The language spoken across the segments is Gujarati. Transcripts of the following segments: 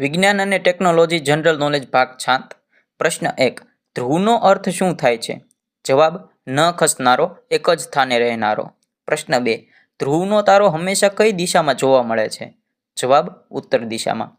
વિજ્ઞાન અને ટેકનોલોજી જનરલ નોલેજ ભાગ છાંત. પ્રશ્ન એક, ધ્રુવનો અર્થ શું થાય છે? જવાબ, ન ખસનારો, એક જ સ્થાને રહેનારો. પ્રશ્ન બે, ધ્રુવનો તારો હંમેશા કઈ દિશામાં જોવા મળે છે? જવાબ, ઉત્તર દિશામાં.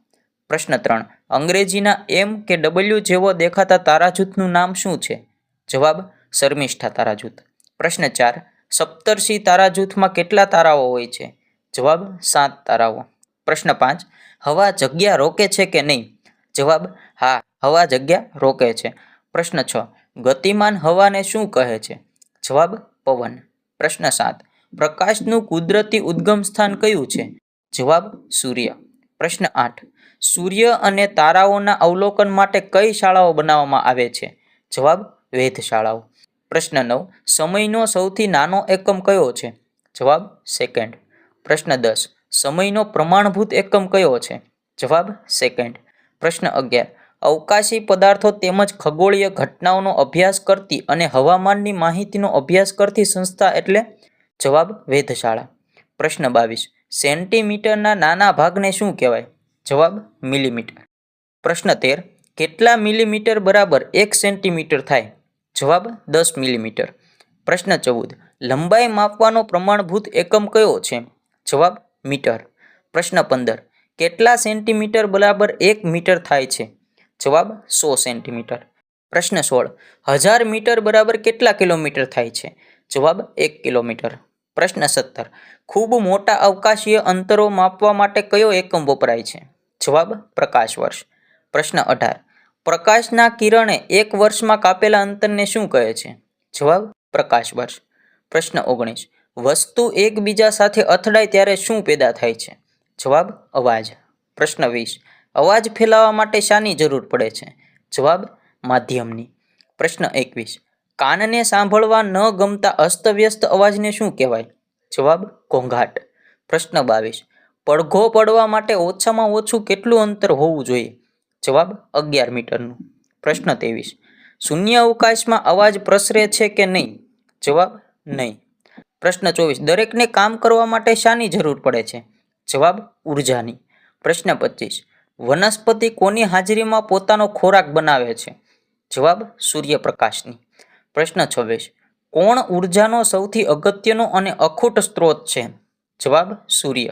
પ્રશ્ન ત્રણ, અંગ્રેજીના એમ કે ડબલ્યુ જેવો દેખાતા તારાજૂથનું નામ શું છે? જવાબ, શર્મિષ્ઠા તારાજૂથ. પ્રશ્ન ચાર, સપ્તર્ષિ તારાજૂથમાં કેટલા તારાઓ હોય છે? જવાબ, સાત તારાઓ. પ્રશ્ન પાંચ હવા જગ્યા રોકે છે કે નહીં? જવાબ, હા, હવા જગ્યા રોકે છે. પ્રશ્ન છ, ગતિમાન હવાને શું કહે છે? જવાબ, પવન. પ્રશ્ન સાત, પ્રકાશનું કુદરતી ઉદ્ગમ સ્થાન કયું છે? જવાબ, સૂર્ય. પ્રશ્ન આઠ, સૂર્ય અને તારાઓના અવલોકન માટે કઈ શાળાઓ બનાવવામાં આવે છે? જવાબ, વેધશાળાઓ. પ્રશ્ન નવ, સમયનો સૌથી નાનો એકમ કયો છે? જવાબ, સેકન્ડ. પ્રશ્ન દસ સમયનો પ્રમાણભૂત એકમ કયો છે? જવાબ સેકન્ડ પ્રશ્ન અગિયાર. અવકાશી પદાર્થો તેમજ ખગોળીય ઘટનાઓનો અભ્યાસ કરતી અને હવામાનની માહિતીનો અભ્યાસ કરતી સંસ્થા એટલે? જવાબ વેધશાળા. પ્રશ્ન બાવીસ. સેન્ટીમીટરના નાના ભાગને શું કહેવાય? જવાબ મિલીમીટર. પ્રશ્ન તેર. કેટલા મિલીમીટર બરાબર એક સેન્ટીમીટર થાય? જવાબ દસ મિલીમીટર. પ્રશ્ન ચૌદ. લંબાઈ માપવાનો પ્રમાણભૂત એકમ કયો છે? જવાબ મીટર. પ્રશ્ન પંદર. કેટલા સેન્ટીમીટર બરાબર એક મીટર થાય છે? જવાબ સો સેન્ટીમીટર. પ્રશ્ન સોળ. હજાર મીટર બરાબર કેટલા કિલોમીટર થાય છે? જવાબ એક કિલોમીટર. પ્રશ્ન સત્તર. ખૂબ મોટા અવકાશીય અંતરો માપવા માટે કયો એકમ વપરાય છે? જવાબ પ્રકાશ વર્ષ. પ્રશ્ન અઢાર. પ્રકાશના કિરણે એક વર્ષમાં કાપેલા અંતરને શું કહે છે? જવાબ પ્રકાશ વર્ષ. પ્રશ્ન ઓગણીસ. વસ્તુ એકબીજા સાથે અથડાય ત્યારે શું પેદા થાય છે? જવાબ, અવાજ. પ્રશ્ન વીસ. અવાજ ફેલાવવા માટે શાની જરૂર પડે છે? જવાબ, માધ્યમની. પ્રશ્ન એકવીસ. કાનને સાંભળવા ન ગમતા અસ્તવ્યસ્ત અવાજને શું કહેવાય? જવાબ, ઘોંઘાટ. પ્રશ્ન બાવીસ. પડઘો પડવા માટે ઓછામાં ઓછું કેટલું અંતર હોવું જોઈએ? જવાબ, અગિયાર મીટરનું. પ્રશ્ન ત્રેવીસ. શૂન્ય અવકાશમાં અવાજ પ્રસરે છે કે નહીં? જવાબ, નહીં. પ્રશ્ન ચોવીસ, દરેકને કામ કરવા માટે શાની જરૂર પડે છે? જવાબ, ઉર્જાની. પ્રશ્ન પચીસ, વનસ્પતિ કોની હાજરીમાં પોતાનો ખોરાક બનાવે છે? જવાબ, સૂર્યપ્રકાશની. પ્રશ્ન છવ્વીસ, કોણ ઉર્જાનો સૌથી અગત્યનો અને અખૂટ સ્ત્રોત છે? જવાબ, સૂર્ય.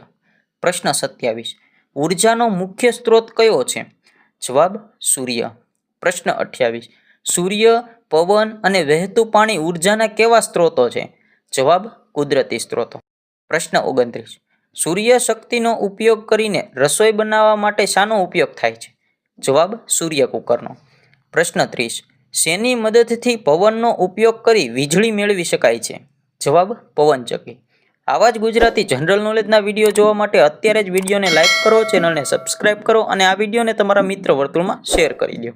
પ્રશ્ન સત્યાવીસ, ઉર્જાનો મુખ્ય સ્ત્રોત કયો છે? જવાબ, સૂર્ય. પ્રશ્ન અઠ્યાવીસ, સૂર્ય, પવન અને વહેતું પાણી ઉર્જાના કેવા સ્ત્રોતો છે? જવાબ કુદરતી સ્ત્રોતો. પ્રશ્ન ઓગણત્રીસ. સૂર્ય શક્તિનો ઉપયોગ કરીને રસોઈ બનાવવા માટે શાનો ઉપયોગ થાય છે? જવાબ સૂર્ય કુકરનો. પ્રશ્ન ત્રીસ. શેની મદદથી પવનનો ઉપયોગ કરી વીજળી મેળવી શકાય છે? જવાબ પવનચક્કી. આવા જ ગુજરાતી જનરલ નોલેજના વીડિયો જોવા માટે અત્યારે જ વિડીયોને લાઇક કરો, ચેનલને સબસ્ક્રાઇબ કરો અને આ વિડીયોને તમારા મિત્ર વર્તુળમાં શેર કરી દો.